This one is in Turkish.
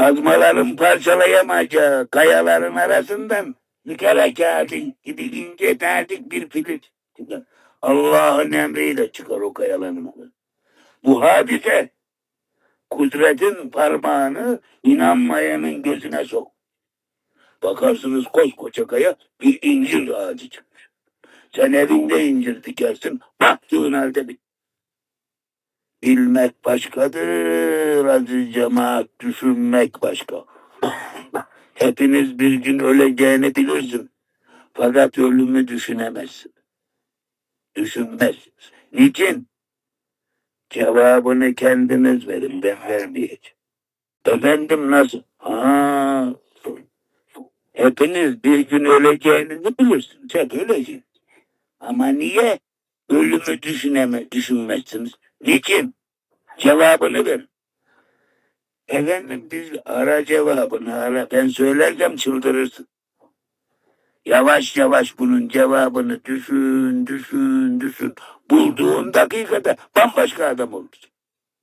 Kazmaların parçalayamayacağı kayaların arasından nikara kağıdın gibi ince terdik bir filiz çıkar. Allah'ın emriyle çıkar o kayaların. Bu hadise kudretin parmağını inanmayanın gözüne sok. Bakarsınız koskoca kaya bir incir ağacı çıkmış. Sen evinde incir dikersin, baktığın halde bir Bilmek başkadır, aziz cemaat, düşünmek başka. Hepiniz bir gün öleceğini bilirsin. Fakat ölümü düşünemezsin. Düşünmezsiniz. Niçin? Cevabını kendiniz verin, ben vermeyeceğim. Efendim nasıl? Ha, hepiniz bir gün öleceğinizi bilirsiniz. Hep öleceksiniz. Ama niye ölümü düşüneme, düşünmezsiniz? Niçin? Cevabını ver. Efendim biz ara cevabını ara. Ben söylersem çıldırırsın. Yavaş yavaş bunun cevabını düşün, düşün, düşün. Bulduğun dakikada bambaşka adam olursun.